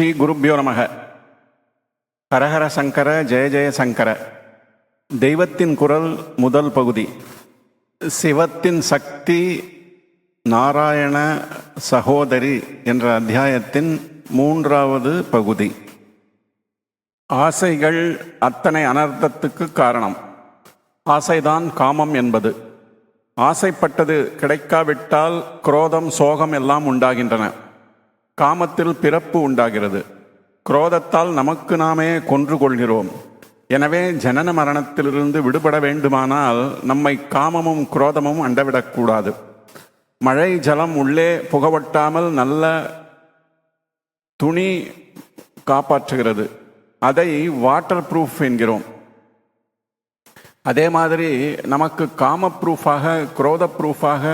ஸ்ரீ குருப்பியோ நமக. ஹரஹர சங்கர ஜெய ஜெய சங்கர. தெய்வத்தின் குரல் முதல் பகுதி. சிவத்தின் சக்தி நாராயண சகோதரி என்ற அத்தியாயத்தின் மூன்றாவது பகுதி. ஆசைகள் அத்தனை அனர்த்தத்துக்கு காரணம். ஆசைதான் காமம் என்பது. ஆசைப்பட்டது கிடைக்காவிட்டால் குரோதம் சோகம் எல்லாம் உண்டாகின்றன. காமத்தில் பிறப்பு உண்டாகிறது. குரோதத்தால் நமக்கு நாமே கொன்று கொள்கிறோம். எனவே ஜனன மரணத்திலிருந்து விடுபட வேண்டுமானால் நம்மை காமமும் குரோதமும் அண்டவிடக்கூடாது மழை ஜலம் உள்ளே புகவட்டாமல் நல்ல துணி காப்பாற்றுகிறது. அதை வாட்டர் ப்ரூஃப் என்கிறோம். அதே மாதிரி நமக்கு காம ப்ரூஃபாக குரோத ப்ரூஃபாக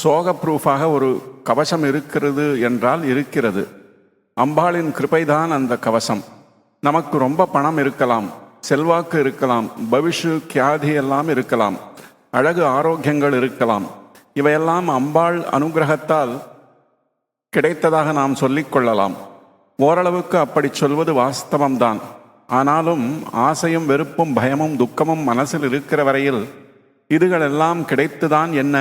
சோக ப்ரூஃபாக ஒரு கவசம் இருக்கிறது என்றால் இருக்கிறது. அம்பாளின் கிருபைதான் அந்த கவசம். நமக்கு ரொம்ப பணம் இருக்கலாம் செல்வாக்கு இருக்கலாம் பவிஷு கியாதி எல்லாம் இருக்கலாம் அழகு ஆரோக்கியங்கள் இருக்கலாம். இவையெல்லாம் அம்பாள் அனுகிரகத்தால் கிடைத்ததாக நாம் சொல்லிக்கொள்ளலாம் ஓரளவுக்கு அப்படி சொல்வது வாஸ்தவம்தான். ஆனாலும் ஆசையும் வெறுப்பும் பயமும் துக்கமும் மனசில் இருக்கிற வரையில் இதுகளெல்லாம் கிடைத்துதான் என்ன?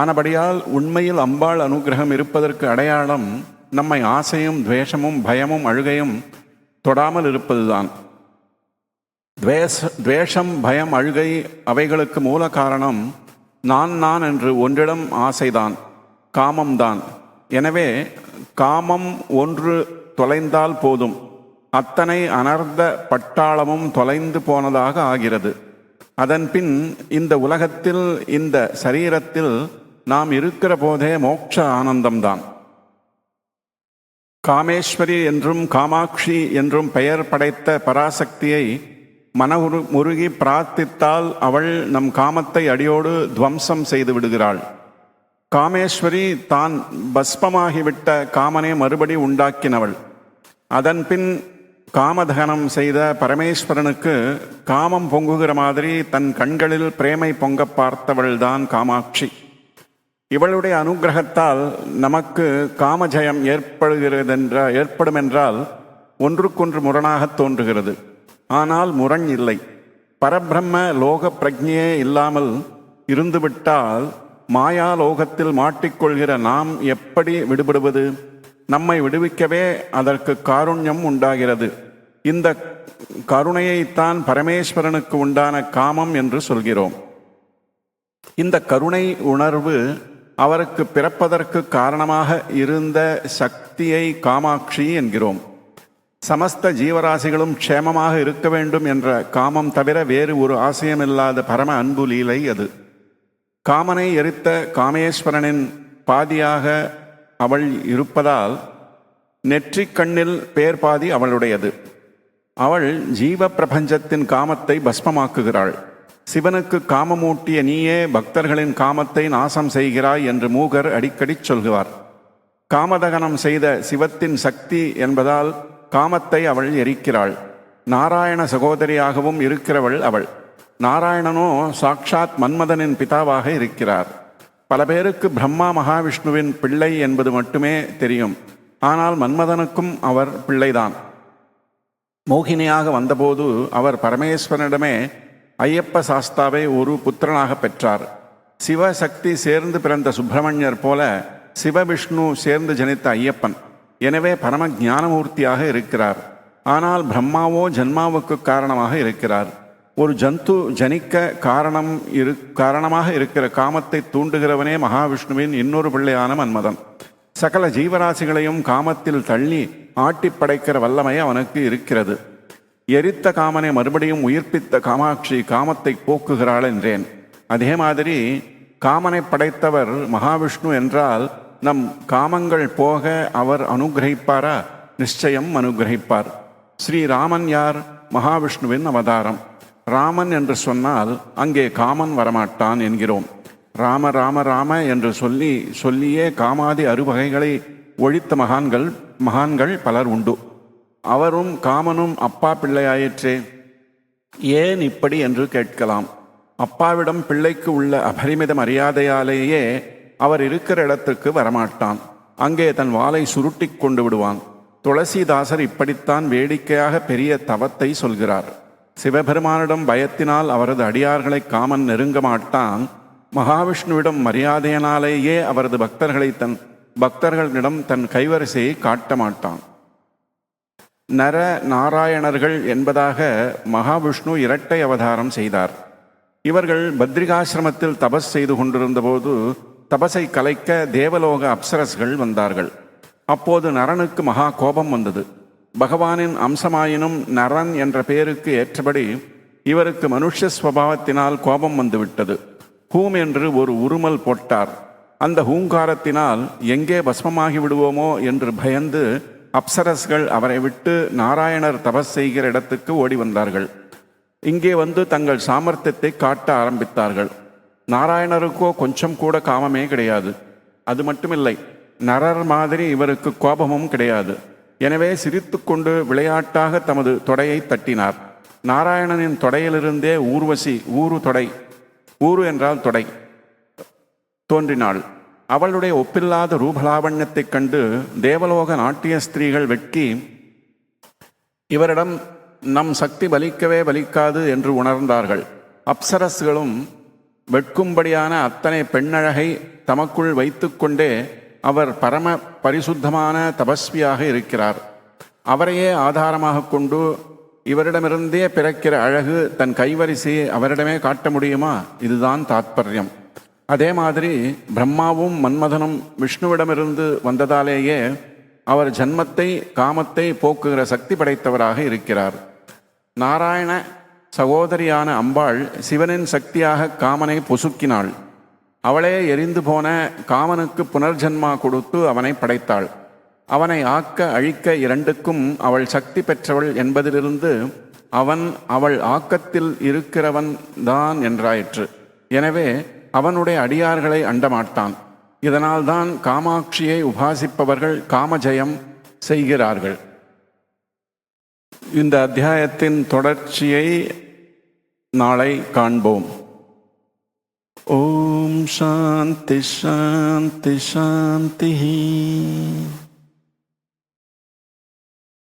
ஆனபடியால் உண்மையில் அம்பாள் அனுகிரகம் இருப்பதற்கு அடையாளம் நம்மை ஆசையும் துவேஷமும் பயமும் அழுகையும் தொடாமல் இருப்பதுதான். துவேஷ துவேஷம் பயம் அழுகை அவைகளுக்கு மூல காரணம் நான் நான் என்று ஒன்றிடம் ஆசைதான் காமம்தான். எனவே காமம் ஒன்று தொலைந்தால் போதும். அத்தனை அனர்த்த பட்டாளமும் தொலைந்து போனதாக ஆகிறது. அதன்பின் இந்த உலகத்தில் இந்த சரீரத்தில் நாம் இருக்கிற போதே மோட்ச ஆனந்தம்தான். காமேஸ்வரி என்றும் காமாட்சி என்றும் பெயர் படைத்த பராசக்தியை மன உரு- முருகி பிரார்த்தித்தால் அவள் நம் காமத்தை அடியோடு துவம்சம் செய்து விடுகிறாள். காமேஸ்வரி தான் பஸ்பமாகிவிட்ட காமனை மறுபடி உண்டாக்கினவள். அதன்பின் காமதகனம் செய்த பரமேஸ்வரனுக்கு காமம் பொங்குகிற மாதிரி தன் கண்களில் பிரேமை பொங்க பார்த்தவள்தான் காமாட்சி. இவளுடைய அனுகிரகத்தால் நமக்கு காமஜயம் ஏற்படுகிறதென்ற ஏற்படும் என்றால் ஒன்றுக்கொன்று முரணாகத் தோன்றுகிறது. ஆனால் முரண் இல்லை. பரபிரம்ம லோக பிரஜையே இல்லாமல் இருந்துவிட்டால் மாயா லோகத்தில் மாட்டிக்கொள்கிற நாம் எப்படி விடுபடுவது? நம்மை விடுவிக்கவே அதற்கு காருண்யம் உண்டாகிறது. இந்த கருணையைத்தான் பரமேஸ்வரனுக்கு உண்டான காமம் என்று சொல்கிறோம். இந்த கருணை உணர்வு அவருக்கு பிறப்பதற்கு காரணமாக இருந்த சக்தியை காமாட்சி என்கிறோம். சமஸ்த ஜீவராசிகளும் க்ஷேமமாக இருக்க வேண்டும் என்ற காமம் தவிர வேறு ஒரு ஆசையமில்லாத பரம அன்பு லீலை அது. காமனை எரித்த காமேஸ்வரனின் பாதியாக அவள் இருப்பதால் நெற்றிக் கண்ணில் பேர் பாதி அவளுடையது. அவள் ஜீவ பிரபஞ்சத்தின் காமத்தை பஸ்மமாக்குகிறாள். சிவனுக்கு காமமூட்டிய நீயே பக்தர்களின் காமத்தை நாசம் செய்கிறாய் என்று மூகர் அடிக்கடி சொல்கிறார் காமதகனம் செய்த சிவத்தின் சக்தி என்பதால் காமத்தை அவள் எரிக்கிறாள். நாராயண சகோதரியாகவும் இருக்கிறவள் அவள். நாராயணனோ சாக்ஷாத் மன்மதனின் பிதாவாக இருக்கிறார். பல பேருக்கு பிரம்மா மகாவிஷ்ணுவின் பிள்ளை என்பது மட்டுமே தெரியும். ஆனால் மன்மதனுக்கும் அவர் பிள்ளைதான். மோகினியாக வந்தபோது அவர் பரமேஸ்வரனிடமே ஐயப்ப சாஸ்தாவை ஒரு புத்திரனாக பெற்றார். சிவசக்தி சேர்ந்து பிறந்த சுப்பிரமணியர் போல சிவவிஷ்ணு சேர்ந்து ஜனித்த ஐயப்பன். எனவே பரம ஞானமூர்த்தியாக இருக்கிறார். ஆனால் பிரம்மாவோ ஜன்மாவுக்கு காரணமாக இருக்கிறார். ஒரு ஜந்து ஜனிக்க காரணம் இரு காரணமாக இருக்கிற காமத்தை தூண்டுகிறவனே மகாவிஷ்ணுவின் இன்னொரு பிள்ளையான மன்மதன். சகல ஜீவராசிகளையும் காமத்தில் தள்ளி ஆட்டிப்படைக்கிற வல்லமை அவனுக்கு இருக்கிறது. எரித்த காமனை மறுபடியும் உயிர்ப்பித்த காமாட்சி காமத்தை போக்குகிறாள் என்றேன். அதே மாதிரி காமனை படைத்தவர் மகாவிஷ்ணு என்றால் நம் காமங்கள் போக அவர் அனுகிரகிப்பாரா? நிச்சயம் அனுகிரகிப்பார். ஸ்ரீராமன் யார்? மகாவிஷ்ணுவின் அவதாரம். ராமன் என்று சொன்னால் அங்கே காமன் வரமாட்டான் என்கிறோம். ராம ராம ராம என்று சொல்லி சொல்லியே காமாதி அறுவகைகளை ஒழித்த மகான்கள் மகான்கள் பலர் உண்டு. அவரும் காமனும் அப்பா பிள்ளையாயிற்றே. ஏன் இப்படி என்று கேட்கலாம். அப்பாவிடம் பிள்ளைக்கு உள்ள அபரிமித மரியாதையாலேயே அவர் இருக்கிற இடத்துக்கு வரமாட்டான். அங்கே தன் வாளை சுருட்டிக் கொண்டு விடுவான். துளசிதாசர் இப்படித்தான் வேடிக்கையாக பெரிய தவத்தை சொல்கிறார். சிவபெருமானிடம் பயத்தினால் அவரது அடியார்களை காமன் நெருங்க மாட்டான். மகாவிஷ்ணுவிடம் மரியாதையினாலேயே அவரது பக்தர்களை தன் பக்தர்களிடம் தன் கைவரிசையை காட்ட மாட்டான். நர நாராயணர்கள் என்பதாக மகாவிஷ்ணு இரட்டை அவதாரம் செய்தார். இவர்கள் பத்ரிகாசிரமத்தில் தபஸ் செய்து கொண்டிருந்தபோது தபஸை கலைக்க தேவலோக அப்சரஸ்கள் வந்தார்கள். அப்போது நரனுக்கு மகா கோபம் வந்தது. பகவானின் அம்சமாயினும் நரன் என்ற பெயருக்கு ஏற்றபடி இவருக்கு மனுஷ ஸ்வபாவத்தினால் கோபம் வந்துவிட்டது. ஹூம் என்று ஒரு உருமல் போட்டார். அந்த ஹூங்காரத்தினால் எங்கே பஸ்மமாகி விடுவோமோ என்று பயந்து அப்சரஸ்கள் அவரை விட்டு நாராயணர் தபஸ் செய்கிற இடத்துக்கு ஓடி வந்தார்கள். இங்கே வந்து தங்கள் சாமர்த்தியத்தை காட்ட ஆரம்பித்தார்கள். நாராயணருக்கோ கொஞ்சம் கூட காமமே கிடையாது. அது மட்டுமில்லை நரர் மாதிரி இவருக்கு கோபமும் கிடையாது. எனவே சிரித்துக்கொண்டு விளையாட்டாக தமது தொடையை தட்டினார். நாராயணனின் தொடையிலிருந்தே ஊர்வசி ஊரு தொடை ஊரு என்றால் தொடை தோன்றினாள். அவளுடைய ஒப்பில்லாத ரூபலாவண்யத்தைக் கண்டு தேவலோக நாட்டிய ஸ்திரீகள் வெட்கி இவரிடம் நம் சக்தி பலிக்கவே பலிக்காது என்று உணர்ந்தார்கள். அப்சரஸ்களும் வெட்கும்படியான அத்தனை பெண்ணழகை தமக்குள் வைத்துக்கொண்டே அவர் பரம பரிசுத்தமான தபஸ்வியாக இருக்கிறார். அவரையே ஆதாரமாக கொண்டு இவரிடமிருந்தே பிறக்கிற அழகு தன் கைவரிசையை அவரிடமே காட்ட முடியுமா? இதுதான் தாத்பரியம். அதே மாதிரி பிரம்மாவும் மன்மதனும் விஷ்ணுவிடமிருந்து வந்ததாலேயே அவர் ஜன்மத்தை காமத்தை போக்குகிற சக்தி படைத்தவராக இருக்கிறார். நாராயண சகோதரியான அம்பாள் சிவனின் சக்தியாக காமனை பொசுக்கினாள். அவளே எரிந்து போன காமனுக்கு புனர்ஜன்மா கொடுத்து அவனை படைத்தாள். அவனை ஆக்க அழிக்க இரண்டுக்கும் அவள் சக்தி பெற்றவள் என்பதிலிருந்து அவன் அவள் ஆக்கத்தில் இருக்கிறவன் தான் என்றாயிற்று. எனவே அவனுடைய அடியார்களை அண்டமாட்டான். இதனால்தான் காமாட்சியை உபாசிப்பவர்கள் காமஜெயம் செய்கிறார்கள். இந்த அத்தியாயத்தின் தொடர்ச்சியை நாளை காண்போம். ஓம் சாந்தி சாந்தி சாந்தி.